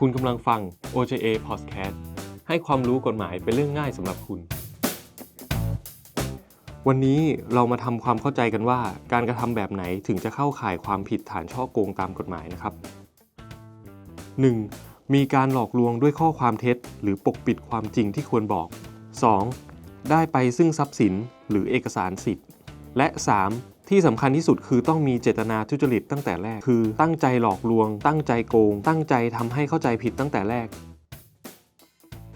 คุณกำลังฟัง OJA Podcast ให้ความรู้กฎหมายเป็นเรื่องง่ายสำหรับคุณ วันนี้เรามาทำความเข้าใจกันว่า การกระทำแบบไหนถึงจะเข้าข่ายความผิดฐานช่อโกงตามกฎหมายนะครับ 1. มีการหลอกลวงด้วยข้อความเท็จ หรือปกปิดความจริงที่ควรบอก 2. ได้ไปซึ่งทรัพย์สินหรือเอกสารสิทธิ์ และ 3. ที่สำคัญที่สุดคือต้องมีเจตนาทุจริตตั้งแต่แรก คือตั้งใจหลอกลวง ตั้งใจโกง ตั้งใจทำให้เข้าใจผิดตั้งแต่แรก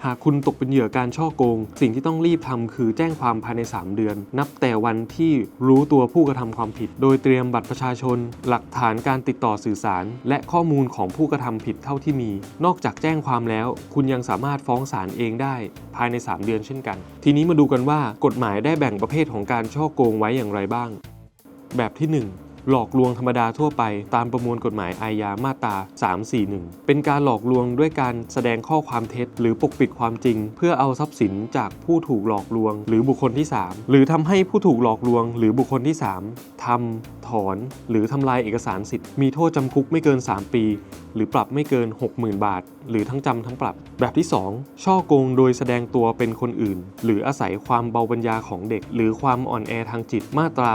หากคุณตกเป็นเหยื่อการช่อโกง สิ่งที่ต้องรีบทำคือแจ้งความภายใน 3 เดือน นับแต่วันที่รู้ตัวผู้กระทำความผิด โดยเตรียมบัตรประชาชน หลักฐานการติดต่อสื่อสาร และข้อมูลของผู้กระทำผิดเท่าที่มี นอกจากแจ้งความแล้ว คุณยังสามารถฟ้องศาลเองได้ ภายใน 3 เดือนเช่นกัน ทีนี้มาดูกันว่ากฎหมายได้แบ่งประเภทของการช่อโกงไว้อย่างไรบ้าง แบบที่ 1 หลอกลวงธรรมดาทั่วไป ตามประมวลกฎหมายอาญามาตรา 341 เป็นการหลอกลวงด้วยการแสดงข้อความเท็จ หรือปกปิดความจริง เพื่อเอาทรัพย์สินจากผู้ถูกหลอกลวง หรือบุคคลที่ 3 หรือทำให้ผู้ถูกหลอกลวง หรือบุคคลที่ 3ทำถอน หรือทำลายเอกสารสิทธิ์ มีโทษจำคุกไม่เกิน 3 ปี หรือปรับไม่เกิน 60,000 บาท หรือทั้งจำทั้งปรับ แบบที่ 2 ช่อโกงโดยแสดงตัวเป็นคนอื่น หรืออาศัยความเบาปัญญาของเด็ก หรือความอ่อนแอทางจิตมาตรา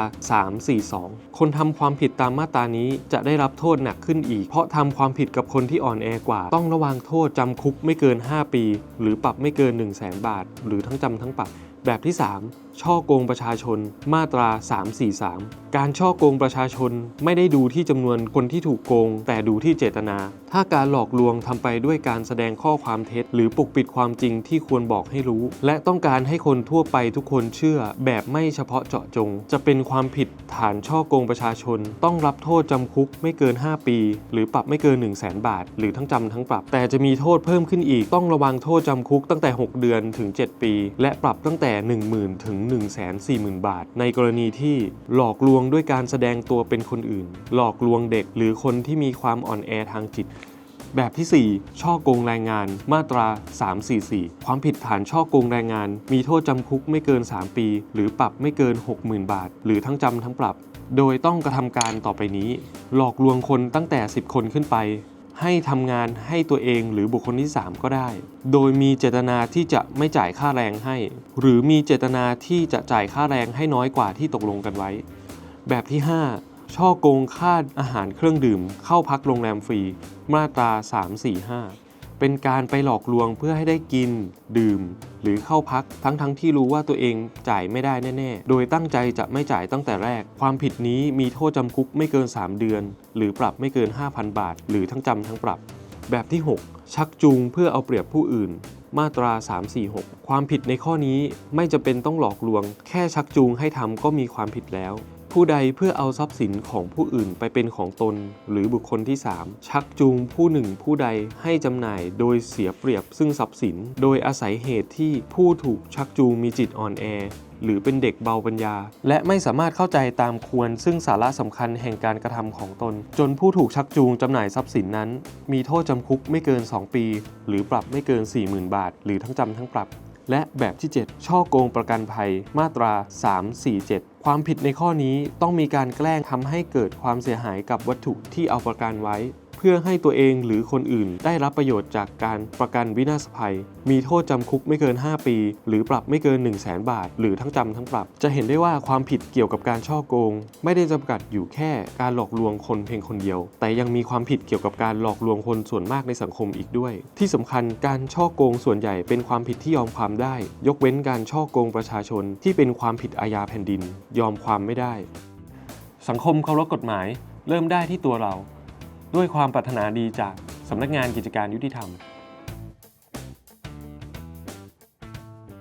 342 คนทำความผิดตามมาตรานี้จะได้รับโทษหนักขึ้นอีก เพราะทำความผิดกับคนที่อ่อนแอกว่า ต้องระวังโทษจำคุกไม่เกิน 5 ปี หรือปรับไม่เกิน 1 0 0 0 0แบาท หรือทั้งจำทั้งปรับ แบบที่ 3 ช่อโกงประชาชนมาตรา 343 การช่อโกงประชาชนไม่ได้ดูที่จำนวนคนที่ถูกโกง แต่ดูที่เจตนา ถ้าการหลอกลวงทำไปด้วยการแสดงข้อความเท็จ หรือปกปิดความจริงที่ควรบอกให้รู้ และต้องการให้คนทั่วไปทุกคนเชื่อ แบบไม่เฉพาะเจาะจง จะเป็นความผิดฐานช่อโกงประชาชน ต้องรับโทษจำคุกไม่เกิน 5 ปี หรือปรับไม่เกิน 1 0 0 0 0แบาท หรือทั้งจำทั้งปรับ แต่จะมีโทษเพิ่มขึ้นอีกต้องระวังโทษจำคุกตั้งแต่ 6 เดือนถึง 7 ปี และปรับตั้งแต่ 10,000 ถึง1 4 0 0 0 0 บาท ในกรณีที่หลอกลวงด้วยการแสดงตัวเป็นคนอื่น หลอกลวงเด็กหรือคนที่มีความอ่อนแอทางจิต แบบที่ 4 ช่อโกงแรงงานมาตรา 344 ความผิดฐานช่อโกงแรงงาน มีโทษจำคุกไม่เกิน 3 ปี หรือปรับไม่เกิน 60,000 บาท หรือทั้งจำทั้งปรับ โดยต้องกระทำการต่อไปนี้ หลอกลวงคนตั้งแต่ 10 คนขึ้นไป ให้ทำงานให้ตัวเองหรือบุคคลที่ 3 ก็ได้ โดยมีเจตนาที่จะไม่จ่ายค่าแรงให้ หรือมีเจตนาที่จะจ่ายค่าแรงให้น้อยกว่าที่ตกลงกันไว้ แบบที่ 5 ช่อโกงค่าอาหารเครื่องดื่ม เข้าพักโรงแรมฟรี มาตรา 345 เป็นการไปหลอกลวงเพื่อให้ได้กิน ดื่ม หรือเข้าพักทั้งๆทที่รู้ว่าตัวเองจ่ายไม่ได้แน่ๆ โดยตั้งใจจะไม่จ่ายตั้งแต่แรก ความผิดนี้มีโทษจำคุกไม่เกิน 3 เดือน หรือปรับไม่เกิน 5,000 บาท หรือทั้งจำทั้งปรับ แบบที่ 6 ชักจูงเพื่อเอาเปรียบผู้อื่น มาตรา 346 ความผิดในข้อนี้ไม่จะเป็นต้องหลอกลวง แค่ชักจูงให้ทำก็มีความผิดแล้ว ผู้ใดเพื่อเอาทรัพย์สินของผู้อื่นไปเป็นของตน หรือบุคคลที่ 3 ชักจูงผู้หนึ่งผู้ใดให้จำหน่ายโดยเสียเปรียบซึ่งทรัพย์สิน โดยอาศัยเหตุที่ผู้ถูกชักจูงมีจิตอ่อนแอหรือเป็นเด็กเบาปัญญา และไม่สามารถเข้าใจตามควร ซึ่งสาระสำคัญแห่งการกระทำของตน จนผู้ถูกชักจูงจำหน่ายทรัพย์สินนั้น มีโทษจำคุกไม่เกิน 2 ปี หรือปรับไม่เกิน 40,000 บาท หรือทั้งจำทั้งปรับ และแบบที่ 7 ช่อโกงประกันภัยมาตรา 347 ความผิดในข้อนี้ต้องมีการแกล้งทำให้เกิดความเสียหายกับวัตถุที่เอาประกันไว้ เพื่อให้ตัวเองหรือคนอื่นได้รับประโยชน์จากการประกันวินาศภัย มีโทษจำคุกไม่เกิน 5 ปี หรือปรับไม่เกิน 1 0 0 0 0แบาท หรือทั้งจำทั้งปรับ จะเห็นได้ว่าความผิดเกี่ยวกับการช่อโกง ไม่ได้จำกัดอยู่แค่การหลอกลวงคนเพียงคนเดียว แต่ยังมีความผิดเกี่ยวกับการหลอกลวงคนส่วนมากในสังคมอีกด้วย ที่สำคัญการช่อโกงส่วนใหญ่เป็นความผิดที่ยอมความได้ ยกเว้นการช่อโกงประชาชน ที่เป็นความผิดอาญาแผ่นดิน ยอมความไม่ได้ สังคมเคารพกฎหมาย เริ่มได้ที่ตัวเรา ด้วยความปรารถนาดีจากสำนักงานกิจการยุติธรรม